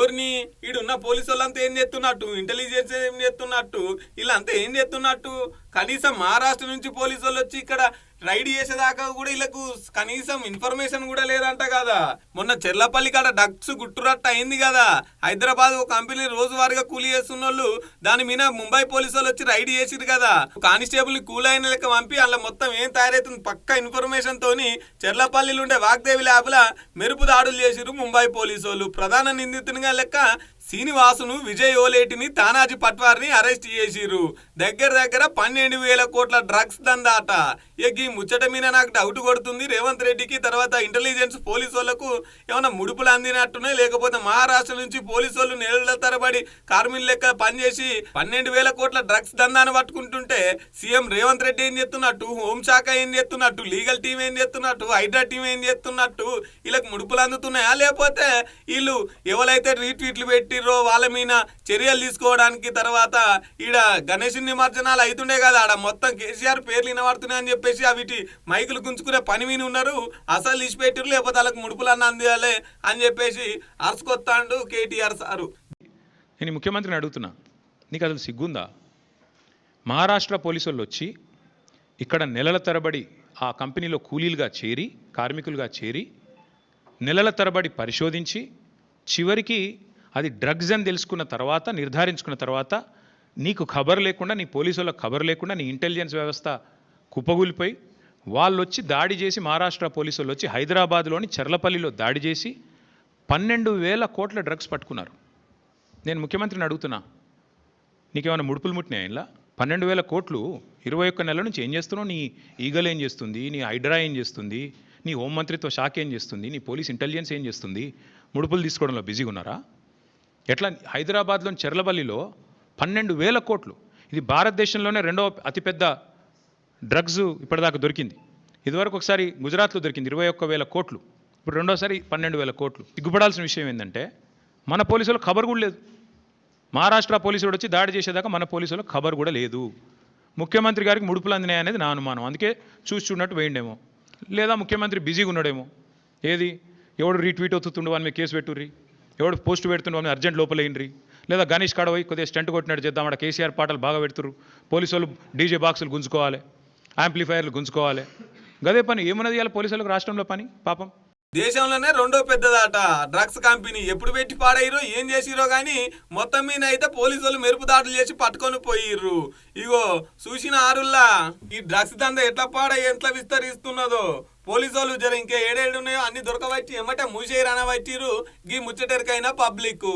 ఊరిని ఈడున్న పోలీసు వాళ్ళంతా ఏం చేస్తున్నట్టు? ఇంటెలిజెన్స్ ఏం చేస్తున్నట్టు? వీళ్ళంతా ఏం చేస్తున్నట్టు? కనీసం మహారాష్ట్ర నుంచి పోలీసు వాళ్ళు వచ్చి ఇక్కడ రైడ్ చేసేదాకా కూడా వీళ్ళకు కనీసం ఇన్ఫర్మేషన్ కూడా లేదంట కదా. మొన్న చెర్లపల్లి కాడ డక్స్ గుట్టురట్ట అయింది కదా. హైదరాబాద్ ఒక కంపెనీ రోజువారీగా కూలీ చేస్తున్న వాళ్ళు దాని మీద ముంబై పోలీసు వాళ్ళు వచ్చి రైడ్ చేసిరు కదా. కానిస్టేబుల్ని కూల్ అయిన లెక్క పంపి అలా మొత్తం ఏం తయారైతుంది పక్క ఇన్ఫర్మేషన్ తోని చెర్లపల్లిలో ఉండే వాగ్దేవి ల్యాబ్ల మెరుపు దాడులు చేసిరు ముంబై పోలీసు వాళ్ళు ప్రధాన నిందితునిగా లెక్క శ్రీనివాసును విజయ్ ఓలేటిని తానాజీ పట్వారిని అరెస్ట్ చేసిరు దగ్గర దగ్గర పన్నెండు వేల కోట్ల డ్రగ్స్ దందాట. ఇక ఈ ముచ్చట మీద నాకు డౌట్ కొడుతుంది. రేవంత్ రెడ్డికి తర్వాత ఇంటెలిజెన్స్ పోలీసు వాళ్ళకు ఏమైనా ముడుపులు అందినట్టునే లేకపోతే మహారాష్ట్ర నుంచి పోలీసు వాళ్ళు నెలల తరబడి కార్మికుల లెక్క పనిచేసి పన్నెండు వేల కోట్ల డ్రగ్స్ దందాన్ని పట్టుకుంటుంటే సీఎం రేవంత్ రెడ్డి ఏం చేస్తున్నట్టు? హోంశాఖ ఏం చేస్తున్నట్టు? లీగల్ టీం ఏం చేస్తున్నట్టు? హైడ్రా టీం ఏం చేస్తున్నట్టు? వీళ్ళకి ముడుపులు అందుతున్నాయా? లేకపోతే వీళ్ళు ఎవరైతే రీట్వీట్లు పెట్టిర్రో వాళ్ళ మీద చర్యలు తీసుకోవడానికి తర్వాత ఈడ గణేష్ నిమజ్జనాలు అవుతుండే కదా ఆడ మొత్తం కేసీఆర్ పేర్లు వినబడుతున్నాయి అని చెప్పేసి అవిటి మైకులు గుంజుకునే పని మీద ఉన్నారు. అసలు ఇచ్చిపెట్టిర్రు లేకపోతే వాళ్ళకి ముడుపులన్న అందియాలి అని చెప్పేసి అరుసుకొత్తాండు కేటీఆర్ సారు. నేను ముఖ్యమంత్రిని అడుగుతున్నా నీకు అసలు సిగ్గుందా? మహారాష్ట్ర పోలీసు వాళ్ళు వచ్చి ఇక్కడ నెలల తరబడి ఆ కంపెనీలో కూలీలుగా చేరి కార్మికులుగా చేరి నెలల తరబడి పరిశోధించి చివరికి అది డ్రగ్స్ అని తెలుసుకున్న తర్వాత నిర్ధారించుకున్న తర్వాత నీకు ఖబర్ లేకుండా నీ పోలీసు వాళ్ళకి ఖబర్ లేకుండా నీ ఇంటెలిజెన్స్ వ్యవస్థ కుప్పగూలిపోయి వాళ్ళు వచ్చి దాడి చేసి మహారాష్ట్ర పోలీసు వాళ్ళు వచ్చి హైదరాబాద్లోని చర్లపల్లిలో దాడి చేసి పన్నెండు వేల కోట్ల డ్రగ్స్ పట్టుకున్నారు. నేను ముఖ్యమంత్రిని అడుగుతున్నా నీకేమైనా ముడుపులు ముట్టినాయి ఇలా? పన్నెండు వేల కోట్లు ఇరవై ఒక్క నెల నుంచి ఏం చేస్తున్నావు? నీ ఈగల్ ఏం చేస్తుంది? నీ హైడ్రా ఏం చేస్తుంది? నీ హోంమంత్రిత్వ శాఖ ఏం చేస్తుంది? నీ పోలీస్ ఇంటెలిజెన్స్ ఏం చేస్తుంది? ముడుపులు తీసుకోవడంలో బిజీగా ఉన్నారా ఎట్లా? హైదరాబాద్లోని చెర్లబల్లిలో పన్నెండు వేల కోట్లు. ఇది భారతదేశంలోనే రెండవ అతిపెద్ద డ్రగ్స్ ఇప్పటిదాకా దొరికింది. ఇదివరకు ఒకసారి గుజరాత్లో దొరికింది ఇరవై ఒక్క వేల కోట్లు. ఇప్పుడు రెండోసారి పన్నెండు వేల కోట్లు. సిగ్గుపడాల్సిన విషయం ఏంటంటే మన పోలీసులు ఖబర్ కూడా లేదు. మహారాష్ట్ర పోలీసుడు వచ్చి దాడి చేసేదాకా మన పోలీసులు ఖబర్ కూడా లేదు. ముఖ్యమంత్రి గారికి ముడుపులు అందినాయి అనేది నా అనుమానం. అందుకే చూసి చూడనట్టు వేయండేమో. లేదా ముఖ్యమంత్రి బిజీగా ఉన్నాడేమో. ఏది? ఎవడు రీట్వీట్ అవుతుండు వాని మీద కేసు పెట్టుర్రి? ఎవడు పోస్ట్ పెడుతుండు అర్జెంట్ లోపలేయండి లేదా గణేష్ కాడ పోయి కొద్దిగా స్టంట్ కొట్టినట్టు చేద్దాం అక్కడ కేసీఆర్ పాటలు బాగా పెడుతురు పోలీసు వాళ్ళు డీజే బాక్సులు గుంజుకోవాలి యాంప్లిఫైర్లు గుంజుకోవాలి. గదే పని ఏమన్నది ఇవాళ పోలీసులకు రాష్ట్రంలో పని? పాపం. దేశంలోనే రెండో పెద్దదాట. డ్రగ్స్ కంపెనీ ఎప్పుడు పెట్టి పాడైరో ఏం చేసిరో గానీ మొత్తం మీద అయితే పోలీసులు మెరుపు దాడులు చేసి పట్టుకొని పోయిర్రు. ఇగో చూసిన ఆరుల్లా ఈ డ్రగ్స్ దంద ఎట్లా పాడై ఎట్లా విస్తరిస్తున్నదో. పోలీసు వాళ్ళు జర ఇంకా ఏడేడు ఉన్నాయో అన్ని దొరకబట్టి ఎమ్మటే మూసేయరనబట్టిరు గీ ముచ్చటెరికైనా పబ్లిక్